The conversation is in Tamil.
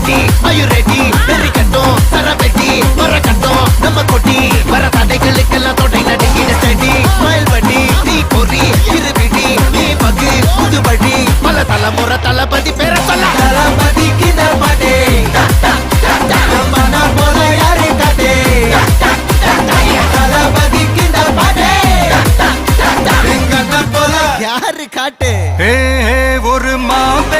அடி ஐயோ ரெடி வெறி கட்டும் சரவெட்டி வர கட்டும் நம்ம கொட்டி. வர தடைகளுக்கெல்லாம் தொடை நடுங்கிட செடி மயில் பண்ணி நீ பொறி இருவிடி நீ பகு புது வழி பல தலைமுறை தளபதி பேர சொல்ல. தளபதிக்கு நம்படே யாரு காட்டு. ஒரு மாபே